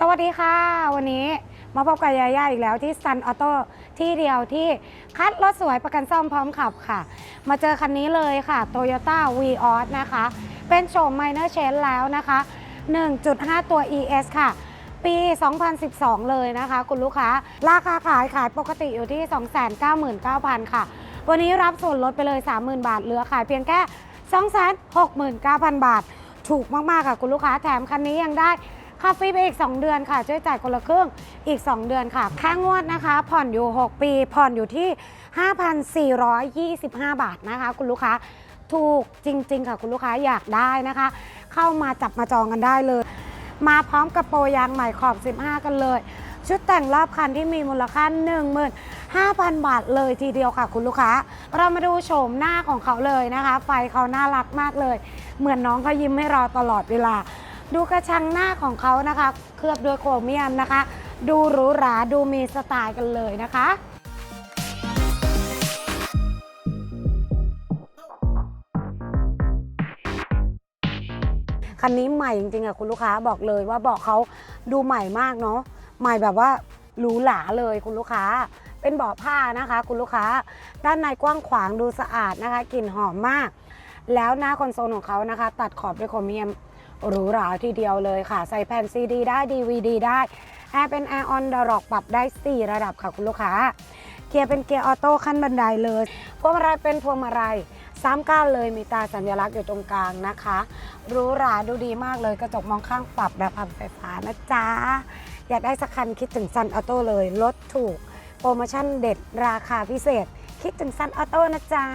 สวัสดีค่ะ วันนี้มาพบกับยาย่าอีกแล้วที่ Sun Auto ที่เดียวที่คัดรถสวยประกันซ่อมพร้อมขับค่ะ มาเจอคันนี้เลยค่ะ Toyota v i o s นะคะ เป็นโฉม Minor Change แล้วนะคะ 1.5 ตัว ES ค่ะ ปี 2012 เลยนะคะ คุณลูกค้า ราคาขายขายปกติอยู่ที่ 299,000 ค่ะ วันนี้รับส่วนลดไปเลย 30,000 บาท เหลือขายเพียงแค่ 269,000 บาท ถูกมาก ๆ ค่ะ คุณลูกค้าแถมคันนี้ยังได้ ค่าฟรีไปอีก 2 เดือนค่ะช่วยจ่ายคนละครึ่งอีก 2 เดือนค่ะ ค่างวดนะคะ ผ่อนอยู่ 6 ปี ผ่อนอยู่ที่ 5,425 บาทนะคะ คุณลูกค้าถูกจริง ๆ ค่ะ คุณลูกค้าอยากได้นะคะ เข้ามาจับมาจองกันได้เลย มาพร้อมกับโปรยางใหม่ขอบ 15 กันเลย ชุดแต่งรอบคันที่มีมูลค่า 15,000 บาทเลยทีเดียวค่ะ คุณลูกค้า เรามาดูโฉมหน้าของเขาเลยนะคะ ไฟเขาน่ารักมากเลย เหมือนน้องเขายิ้มให้เราตลอดเวลา ดูกระชังหน้าของเขานะคะ เคลือบด้วยโครเมียมนะคะ ดูหรูหราดูมีสไตล์กันเลยนะคะคันนี้ใหม่จริงๆอะคุณลูกค้าบอกเลยว่าเบอกเขาดูใหม่มากเนาะใหม่แบบว่าหรูหราเลยคุณลูกค้า เป็นเบาะผ้านะคะ คุณลูกค้า ด้านในกว้างขวางดูสะอาดนะคะกลิ่นหอมมาก แล้วหน้าคอนโซลของเขานะคะ ตัดขอบด้วยโครเมียม หรูหราทีเดียวเลยค่ะ ใส่แผ่นซีดีได้ DVD ได้แอร์เป็นแอร์ออนดร็อกปรับได้ 4 ระดับค่ะคุณลูกค้า เกียร์เป็นเกียร์ออโต้ขั้นบันไดเลยพวงมาลัยเป็นพวงมาลัยซ้ำก้านเลยมีตาสัญลักษณ์อยู่ตรงกลางนะคะหรูหราดูดีมากเลยกระจกมองข้างปรับแบบพับไฟฟ้านะจ๊ะ อยากได้สักคันคิดถึงซันออโต้เลยลดถูก โปรโมชั่นเด็ดราคาพิเศษ คิดถึงซันออโต้นะจ๊ะ